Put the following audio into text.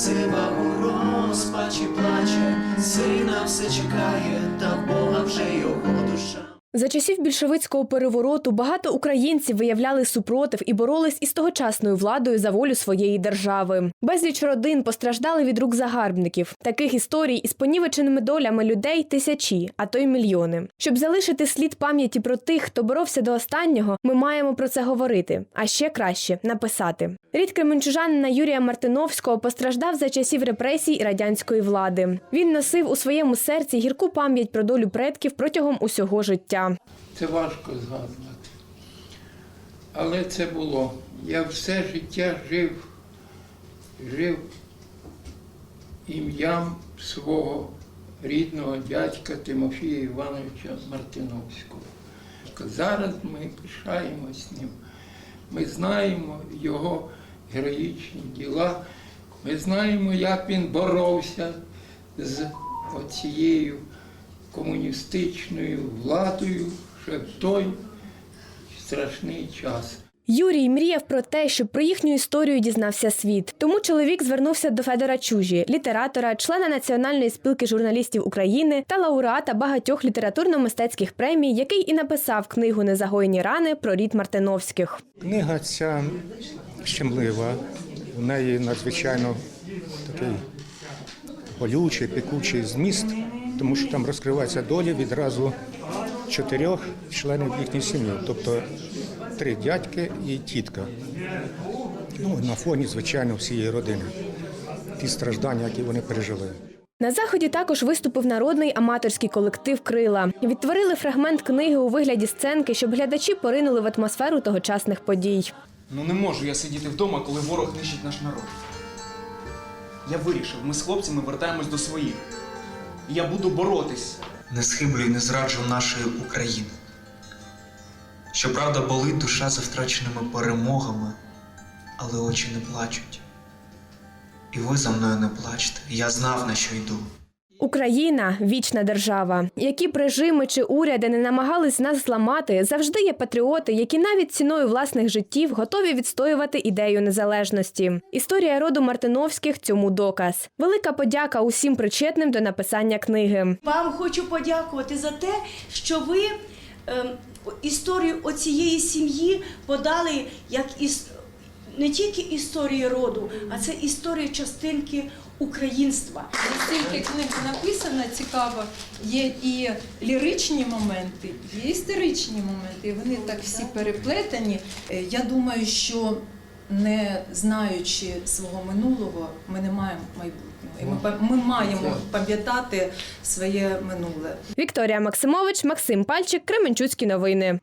сива у розпачі плаче, сина все чекає, та в Бога вже його душа. За часів більшовицького перевороту багато українців виявляли супротив і боролись із тогочасною владою за волю своєї держави. Безліч родин постраждали від рук загарбників. Таких історій із понівеченими долями людей тисячі, а то й мільйони. Щоб залишити слід пам'яті про тих, хто боровся до останнього, ми маємо про це говорити, а ще краще написати. Рід кременчужанина Юрія Мартиновського постраждав за часів репресій радянської влади. Він носив у своєму серці гірку пам'ять про долю предків протягом усього життя. Це важко згадувати. Але це було. Я все життя жив, жив ім'ям свого рідного дядька Тимофія Івановича Мартиновського. Зараз ми пишаємось ним. Ми знаємо його героїчні діла. Ми знаємо, як він боровся з оцією комуністичною владою ще в той страшний час. Юрій мріяв про те, щоб про їхню історію дізнався світ. Тому чоловік звернувся до Федора Чужі, літератора, члена Національної спілки журналістів України та лауреата багатьох літературно-мистецьких премій, який і написав книгу Незагоєні рани про рід Мартиновських. Книга ця щемлива, в неї надзвичайно такий болючий, пекучий зміст, тому що там розкривається доля відразу чотирьох членів їхньої сім'ї, тобто три дядьки і тітка. Ну, на фоні, звичайно, всієї родини. Ті страждання, які вони пережили. На заході також виступив народний аматорський колектив Крила. Відтворили фрагмент книги у вигляді сценки, щоб глядачі поринули в атмосферу тогочасних подій. Ну не можу я сидіти вдома, коли ворог нищить наш народ. Я вирішив, ми з хлопцями вертаємось до своїх. Я буду боротись. не схиблю і не зраджу нашої України. Щоправда, болить душа за втраченими перемогами, але очі не плачуть. І ви за мною не плачте. Я знав, на що йду. Україна вічна держава. Які б режими чи уряди не намагались нас зламати, завжди є патріоти, які навіть ціною власних життів готові відстоювати ідею незалежності. Історія роду Мартиновських цьому доказ. Велика подяка усім причетним до написання книги. Вам хочу подякувати за те, що ви ем, історію оцієї сім'ї подали як іс... не тільки історії роду, а це історія частинки українства. Стільки книг написано цікаво, є і ліричні моменти, є історичні моменти. і Вони так всі переплетені. Е, Я думаю, що не знаючи свого минулого, ми не маємо майбутнього. І ми, ми маємо пам'ятати своє минуле. Вікторія Максимович, Максим Пальчик, Кременчуцькі новини.